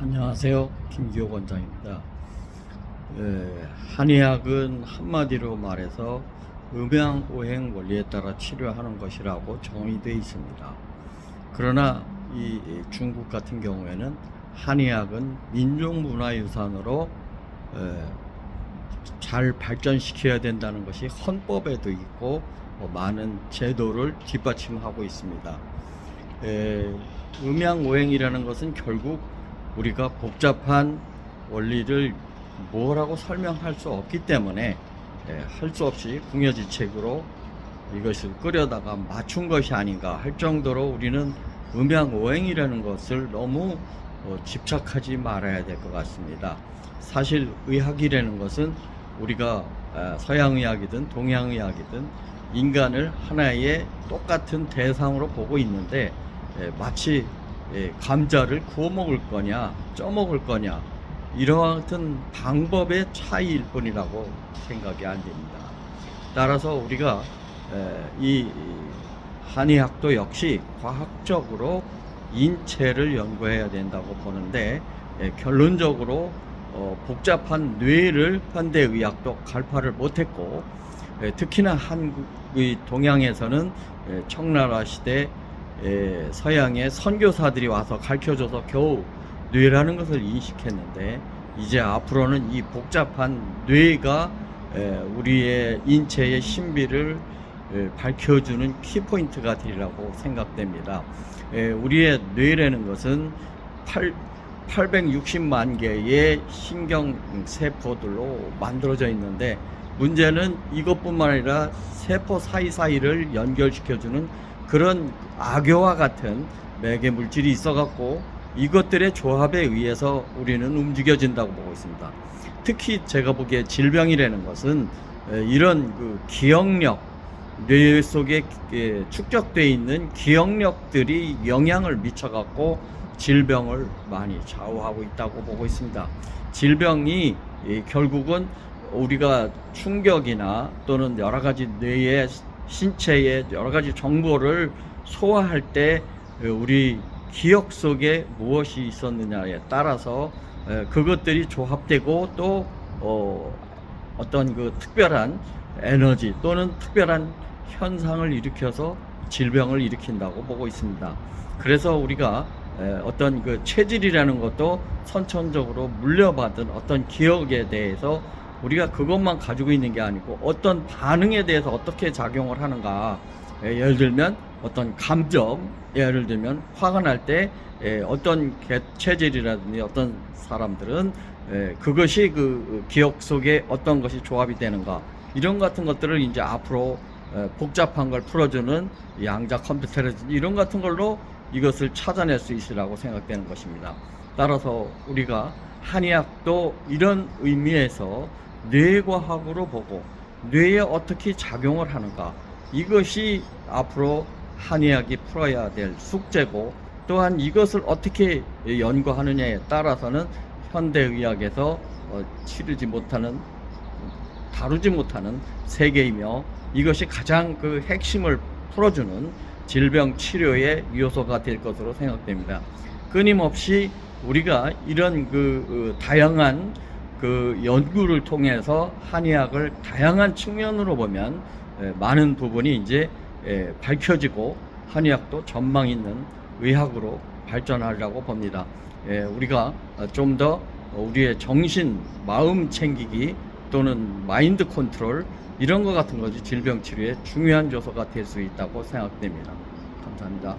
안녕하세요. 김기호 원장입니다. 예, 한의학은 한마디로 말해서 음양오행 원리에 따라 치료하는 것이라고 정의되어 있습니다. 그러나 이 중국 같은 경우에는 한의학은 민족문화유산으로 예, 잘 발전시켜야 된다는 것이 헌법에도 있고 어, 많은 제도를 뒷받침하고 있습니다. 에, 음양오행이라는 것은 결국 우리가 복잡한 원리를 뭐라고 설명할 수 없기 때문에 할수 없이 궁여지책으로 이것을 끓여다가 맞춘 것이 아닌가 할 정도로 우리는 음양오행이라는 것을 너무 어, 집착하지 말아야 될 것 같습니다. 사실 의학이라는 것은 우리가 아, 서양의학이든 동양의학이든 인간을 하나의 똑같은 대상으로 보고 있는데 에, 마치 에, 감자를 구워 먹을 거냐 쪄 먹을 거냐 이러한 방법의 차이일 뿐이라고 생각이 안 됩니다. 따라서 우리가 에, 이 한의학도 역시 과학적으로 인체를 연구해야 된다고 보는데 에, 결론적으로 어, 복잡한 뇌를 현대 의학도 갈파를 못했고 에, 특히나 한국의 동양에서는 에, 청나라 시대 에, 서양의 선교사들이 와서 가르쳐줘서 겨우 뇌라는 것을 인식했는데 이제 앞으로는 이 복잡한 뇌가 에, 우리의 인체의 신비를 에, 밝혀주는 키포인트가 되리라고 생각됩니다. 에, 우리의 뇌라는 것은 8, 860만 개의 신경 세포들로 만들어져 있는데 문제는 이것뿐만 아니라 세포 사이사이를 연결시켜주는 그런 악교와 같은 매개 물질이 있어갖고 이것들의 조합에 의해서 우리는 움직여진다고 보고 있습니다. 특히 제가 보기에 질병이라는 것은 에, 이런 그 기억력, 뇌 속에 에, 축적되어 있는 기억력들이 영향을 미쳐갖고 질병을 많이 좌우하고 있다고 보고 있습니다. 질병이 이, 결국은 우리가 충격이나 또는 여러 가지 뇌의 신체의 여러 가지 정보를 소화할 때 우리 기억 속에 무엇이 있었느냐에 따라서 에, 그것들이 조합되고 또 어, 어떤 그 특별한 에너지 또는 특별한 현상을 일으켜서 질병을 일으킨다고 보고 있습니다. 그래서 우리가 에, 어떤 그 체질이라는 것도 선천적으로 물려받은 어떤 기억에 대해서 우리가 그것만 가지고 있는 게 아니고 어떤 반응에 대해서 어떻게 작용을 하는가 에, 예를 들면 어떤 감정 예를 들면 화가 날 때 어떤 개- 체질이라든지 어떤 사람들은 에, 그것이 그 기억 속에 어떤 것이 조합이 되는가 이런 같은 것들을 이제 앞으로 에, 복잡한 걸 풀어주는 양자 컴퓨터라든지 이런 같은 걸로 이것을 찾아낼 수 있으라고 생각되는 것입니다. 따라서 우리가 한의학도 이런 의미에서 뇌과학으로 보고 뇌에 어떻게 작용을 하는가 이것이 앞으로 한의학이 풀어야 될 숙제고 또한 이것을 어떻게 연구하느냐에 따라서는 현대의학에서 어, 치르지 못하는 다루지 못하는 세계이며 이것이 가장 그 핵심을 풀어주는 질병 치료의 요소가 될 것으로 생각됩니다. 끊임없이 우리가 이런 그 어, 다양한 그 연구를 통해서 한의학을 다양한 측면으로 보면 에, 많은 부분이 이제 에, 밝혀지고 한의학도 전망 있는 의학으로 발전하려고 봅니다. 에, 우리가 좀 더 우리의 정신, 마음 챙기기 또는 마인드 컨트롤 이런 것 같은 것이 질병 치료의 중요한 요소가 될 수 있다고 생각됩니다. 감사합니다.